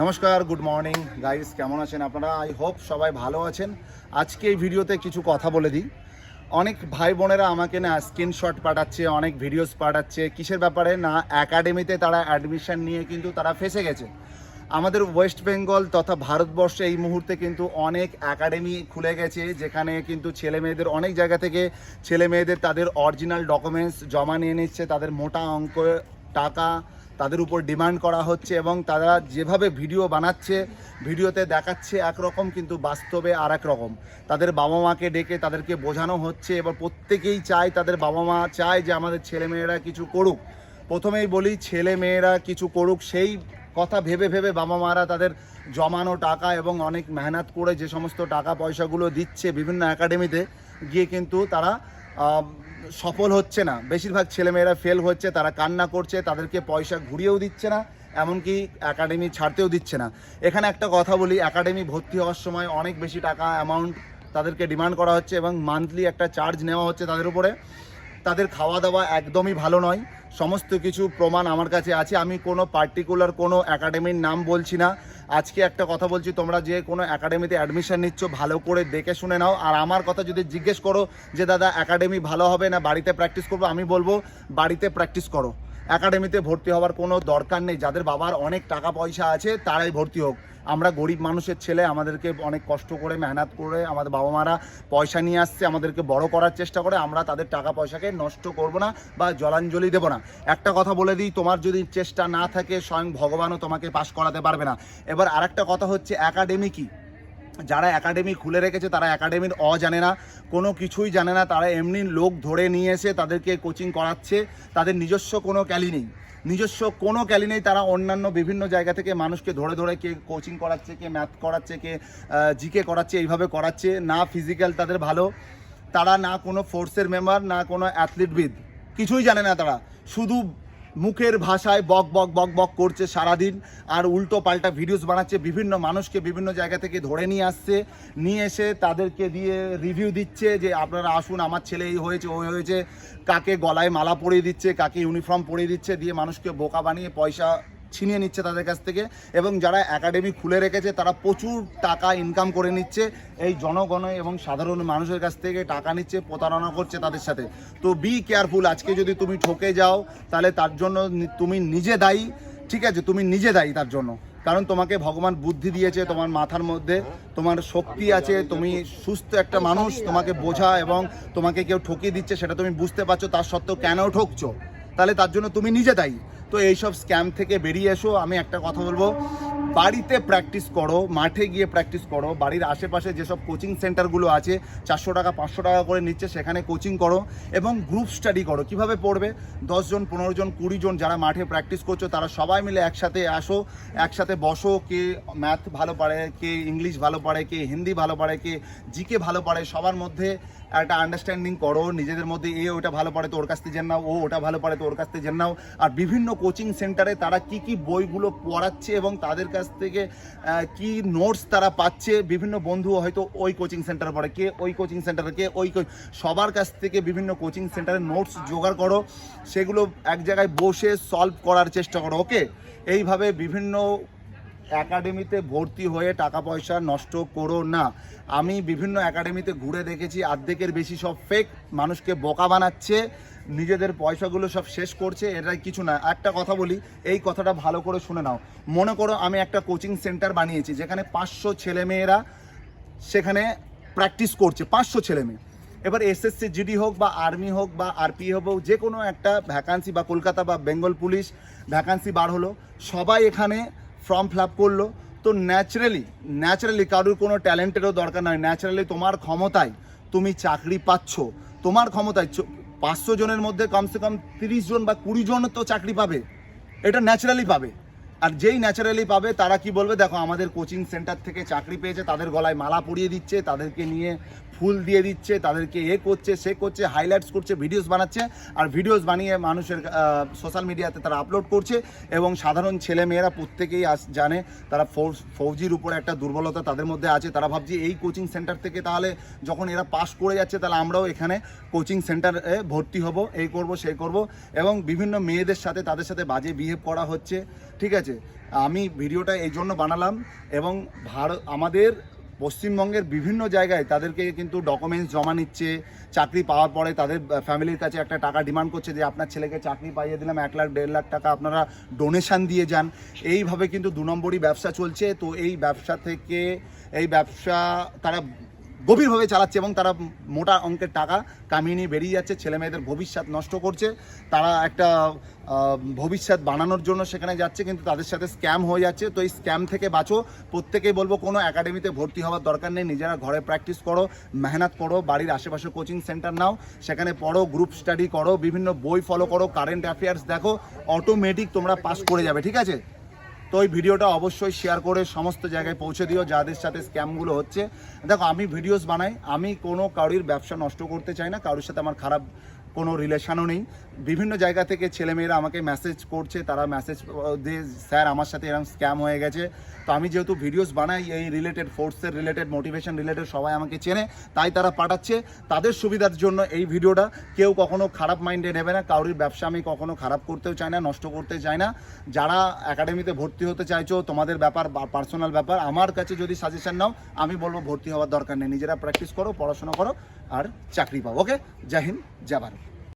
নমস্কার good morning guys কেমন আছেন আপনারা? আই হোপ সবাই ভালো আছেন। আজকে এই ভিডিওতে কিছু কথা বলে দিই। অনেক ভাই বোনেরা আমাকে না স্ক্রিনশট পাঠাচ্ছে, অনেক ভিডিওস পাঠাচ্ছে। কিসের ব্যাপারে? না একাডেমিতে তারা অ্যাডমিশন নিয়ে কিন্তু তারা ফেসে গেছে। আমাদের ওয়েস্ট বেঙ্গল তথা ভারতবর্ষে এই মুহূর্তে কিন্তু অনেক একাডেমি খুলে গেছে, যেখানে কিন্তু ছেলে মেয়েদের অনেক জায়গা থেকে ছেলে মেয়েদের তাদের অরিজিনাল ডকুমেন্টস জমা নিয়ে নিচ্ছে, তাদের মোটা অঙ্ক, টাকা তাদের উপর ডিমান্ড করা হচ্ছে এবং তারা যেভাবে ভিডিও বানাচ্ছে, ভিডিওতে দেখাচ্ছে একরকম কিন্তু বাস্তবে আর রকম তাদের বাবা মাকে ডেকে তাদেরকে বোঝানো হচ্ছে, এবার প্রত্যেকেই চায়, তাদের বাবা মা চায় যে আমাদের ছেলেমেয়েরা কিছু করুক। প্রথমেই বলি ছেলে মেয়েরা কিছু করুক, সেই কথা ভেবে ভেবে বাবা মারা তাদের জমানো টাকা এবং অনেক মেহনত করে যে সমস্ত টাকা পয়সাগুলো দিচ্ছে বিভিন্ন একাডেমিতে, গিয়ে কিন্তু তারা সফল হচ্ছে না। বেশিরভাগ ছেলেমেয়েরা ফেল হচ্ছে, তারা কান্না করছে, তাদেরকে পয়সা ঘুরিয়েও দিচ্ছে না, এমনকি একাডেমি ছাড়তেও দিচ্ছে না। এখানে একটা কথা বলি একাডেমি ভর্তি হওয়ার সময় অনেক বেশি টাকা অ্যামাউন্ট তাদেরকে ডিমান্ড করা হচ্ছে এবং মান্থলি একটা চার্জ নেওয়া হচ্ছে তাদের উপরে। তাদের খাওয়া দাওয়া একদমই ভালো নয়। সমস্ত কিছু প্রমাণ আমার কাছে আছে। আমি কোনো পার্টিকুলার কোনো একাডেমির নাম বলছি না। আজকে একটা কথা বলছি, তোমরা যে কোনো একাডেমিতে অ্যাডমিশন নিচ্ছ, ভালো করে দেখে শুনে নাও। আর আমার কথা যদি জিজ্ঞেস করো যে, দাদা একাডেমি ভালো হবে না? বাড়িতে প্র্যাকটিস করব? আমি বলব, বাড়িতে প্র্যাকটিস করো। একাডেমিতে ভর্তি হওয়ার কোনো দরকার নেই। যাদের বাবার অনেক টাকা পয়সা আছে, তারাই ভর্তি হোক। আমরা গরিব মানুষের ছেলে, আমাদেরকে অনেক কষ্ট করে, মেহনত করে, আমাদের বাবা মারা পয়সা নিয়ে আসছে, আমাদেরকে বড় করার চেষ্টা করে, আমরা তাদের টাকা পয়সাকে নষ্ট করব না বা জলাঞ্জলি দেবো না। একটা কথা বলে দিই, তোমার যদি চেষ্টা না থাকে, স্বয়ং ভগবানও তোমাকে পাশ করাতে পারবে না। এবার আরেকটা কথা হচ্ছে, একাডেমি কি? যারা একাডেমি খুলে রেখেছে, তারা একাডেমির অ জানে না, কোনো কিছুই জানে না। তারা এমনি লোক ধরে নিয়ে এসে তাদেরকে কোচিং করাচ্ছে। তাদের নিজস্ব কোনো ক্যালি নেই। নিজস্ব কোনো ক্যালি নেই। তারা অন্যান্য বিভিন্ন জায়গা থেকে মানুষকে ধরে ধরে কে কোচিং করাচ্ছে, কে ম্যাথ করাচ্ছে, কে জিকে করাচ্ছে, এইভাবে করাচ্ছে। না ফিজিক্যাল তাদের ভালো। তারা না কোনো ফোর্সের মেম্বার না কোনো অ্যাথলিটবিদ কিছুই জানে না তারা। শুধু মুখের ভাষায় বক বক বক বক করছে সারাদিন। আর উল্টো পাল্টা ভিডিওস বানাচ্ছে, বিভিন্ন মানুষকে বিভিন্ন জায়গা থেকে ধরে নিয়ে আসছে, নিয়ে এসে তাদেরকে দিয়ে রিভিউ দিচ্ছে যে, আপনারা আসুন, আমার ছেলে এই হয়েছে, ওই হয়েছে। কাকে গলায় মালা পরিয়ে দিচ্ছে, কাকে ইউনিফর্ম পরিয়ে দিচ্ছে, দিয়ে মানুষকে বোকা বানিয়ে পয়সা ছিনিয়ে নিচ্ছে তাদের কাছ থেকে এবং যারা একাডেমি খুলে রেখেছে, তারা প্রচুর টাকা ইনকাম করে নিচ্ছে। এই জনগণ এবং সাধারণ মানুষের কাছ থেকে টাকা নিচ্ছে, প্রতারণা করছে তাদের সাথে। তো বি কেয়ারফুল আজকে যদি তুমি ঠকে যাও, তাহলে তার জন্য তুমি নিজে দায়ী, ঠিক আছে? তুমি নিজে দায়ী তার জন্য। কারণ তোমাকে ভগবান বুদ্ধি দিয়েছে তোমার মাথার মধ্যে, তোমার শক্তি আছে, তুমি সুস্থ একটা মানুষ, তোমাকে বোঝা এবং তোমাকে কেউ ঠকিয়ে দিচ্ছে, সেটা তুমি বুঝতে পারছ, তার সত্ত্বেও কেন ঠকছো? তাহলে তার জন্য তুমি নিজে দায়ী। তো এইসব স্ক্যাম থেকে বেরিয়ে এসো, আমি একটা কথা বলব। বাড়িতে প্র্যাকটিস করো, মাঠে গিয়ে প্র্যাকটিস করো। বাড়ির আশেপাশে যেসব কোচিং সেন্টারগুলো আছে, চারশো টাকা, পাঁচশো টাকা করে নিচ্ছে, সেখানে কোচিং করো এবং গ্রুপ স্টাডি করো। কীভাবে পড়বে? দশজন পনেরো জন, কুড়ি জন যারা মাঠে প্র্যাকটিস করছ, তারা সবাই মিলে একসাথে আসো, একসাথে বসো কে ম্যাথ ভালো পারে, কে ইংলিশ ভালো পারে, কে হিন্দি ভালো পারে, কে জিকে ভালো পারে, সবার মধ্যে একটা আন্ডারস্ট্যান্ডিং করো, নিজেদের মধ্যে এ ওটা ভালো পারে তো ওর কাছ থেকে জেনে নাও, ও ওটা ভালো পারে তো ওর কাছ থেকে জেনে নাও। আর বিভিন্ন কোচিং সেন্টারে তারা কি কি বইগুলো পড়াচ্ছে এবং তাদের কাছ থেকে কি নোটস তারা পাচ্ছে, বিভিন্ন বন্ধু হয়তো ওই কোচিং সেন্টারে পড়ে, কে ওই কোচিং সেন্টারে কে ওই সবার কাছ থেকে বিভিন্ন কোচিং সেন্টারে নোটস জোগাড় করো, সেগুলো এক জায়গায় বসে সলভ করার চেষ্টা করো ওকে এইভাবে বিভিন্ন একাডেমিতে ভর্তি হয়ে টাকা পয়সা নষ্ট করো না। আমি বিভিন্ন একাডেমিতে ঘুরে দেখেছি, অর্ধেকের বেশি সব ফেক মানুষকে বোকা বানাচ্ছে, নিজেদের পয়সাগুলো সব শেষ করছে, এটাই কিছু না। একটা কথা বলি, এই কথাটা ভালো করে শুনে নাও। মনে করো আমি একটা কোচিং সেন্টার বানিয়েছি, যেখানে পাঁচশো ছেলেমেয়েরা সেখানে প্র্যাকটিস করছে, পাঁচশো ছেলেমেয়ে। এবার এসএসসি জিডি হোক বা আর্মি হোক বা আরপি হোক যে কোনো একটা ভ্যাকান্সি বা কলকাতা বা বেঙ্গল পুলিশ ভ্যাকান্সি বার হলো, সবাই এখানে ফর্ম ফিল করল। তো ন্যাচারালি ন্যাচারালি কারোর কোনো ট্যালেন্টেরও দরকার নয় ন্যাচারালি তোমার ক্ষমতায় তুমি চাকরি পাচ্ছ। তোমার ক্ষমতায় পাঁচশো জনের মধ্যে কমসে কম তিরিশ জন বা কুড়ি জন তো চাকরি পাবে। এটা ন্যাচারালি পাবে। আর যেই ন্যাচারালি পাবে, তারা কি বলবে? দেখো, আমাদের কোচিং সেন্টার থেকে চাকরি পেয়েছে, তাদের গলায় মালা পরিয়ে দিচ্ছে, তাদেরকে নিয়ে ফুল দিয়ে দিচ্ছে, তাদেরকে এ করছে, সে করছে হাইলাইটস করছে ভিডিওস বানাচ্ছে, আর ভিডিওস বানিয়ে মানুষের সোশ্যাল মিডিয়াতে তারা আপলোড করছে, এবং সাধারণ ছেলে মেয়েরা প্রত্যেকেই জানে, তারা ফৌজ- ফৌজির উপরে একটা দুর্বলতা তাদের মধ্যে আছে, তারা ভাবছে এই কোচিং সেন্টার থেকে তাহলে যখন এরা পাস করে যাচ্ছে, তাহলে আমরাও এখানে কোচিং সেন্টারে ভর্তি হব, এই করব সেই করব, এবং বিভিন্ন মেয়েদের সাথে তাদের সাথে বাজে বিহেভ করা হচ্ছে, ঠিক আছে? আমি ভিডিওটা এই জন্য বানালাম, এবং ভারত আমাদের পশ্চিমবঙ্গের বিভিন্ন জায়গায় তাদেরকে কিন্তু ডকুমেন্টস জমা নিচ্ছে, চাকরি পাওয়ার পরে তাদের ফ্যামিলির কাছে একটা টাকা ডিমান্ড করছে যে আপনার ছেলেকে চাকরি পাইয়ে দিলাম, এক লাখ, দেড় লাখ টাকা আপনারা ডোনেশান দিয়ে যান। এইভাবে কিন্তু দু নম্বরই ব্যবসা চলছে। তো এই ব্যবসা থেকে, এই ব্যবসা, তারা গভীরভাবে চালাচ্ছে এবং তারা মোটা অঙ্কের টাকা কামিয়ে নিয়ে বেরিয়ে যাচ্ছে। ছেলে মেয়েদের ভবিষ্যৎ নষ্ট করছে। তারা একটা ভবিষ্যৎ বানানোর জন্য সেখানে যাচ্ছে, কিন্তু তাদের সাথে স্ক্যাম হয়ে যাচ্ছে। তো এই স্ক্যাম থেকে বাঁচো। প্রত্যেকেই বলব, কোনো একাডেমিতে ভর্তি হওয়ার দরকার নেই। নিজেরা ঘরে প্র্যাকটিস করো, মেহনত করো, বাড়ির আশেপাশে কোচিং সেন্টার নাও, সেখানে পড়ো, গ্রুপ স্টাডি করো, বিভিন্ন বই ফলো করো কারেন্ট অ্যাফেয়ার্স দেখো অটোমেটিক তোমরা পাস করে যাবে, ঠিক আছে? তো ওই ভিডিওটা অবশ্যই শেয়ার করে সমস্ত জায়গায় পৌঁছে দিও, যাদের সাথে স্ক্যামগুলো হচ্ছে। দেখো, আমি ভিডিওস বানাই, আমি কোনো কারোর ব্যবসা নষ্ট করতে চাই না, কারোর সাথে আমার খারাপ কোনো রিলেশনও নেই। বিভিন্ন জায়গা থেকে ছেলেমেয়েরা আমাকে মেসেজ করছে, তারা মেসেজ দিয়ে স্যার আমার সাথে এরকম স্ক্যাম হয়ে গেছে। তো আমি যেহেতু ভিডিওস বানাই, এই রিলেটেড ফোর্সের রিলেটেড মোটিভেশন রিলেটেড সবাই আমাকে চেনে, তাই তারা পাঠাচ্ছে। তাদের সুবিধার জন্য এই ভিডিওটা কেউ কখনো খারাপ মাইন্ডে নেবে না। কারোর ব্যবসা আমি কখনো খারাপ করতেও চাই না, নষ্ট করতে চাই না। যারা একাডেমিতে ভর্তি হতে চাইছো, তোমাদের ব্যাপার পার্সোনাল ব্যাপার, আমার কাছে যদি সাজেশন নাও, আমি বলব ভর্তি হওয়ার দরকার নেই। নিজেরা প্র্যাকটিস করো, পড়াশোনা করো। আর চাকরি পাও ওকে জয় হিন্দ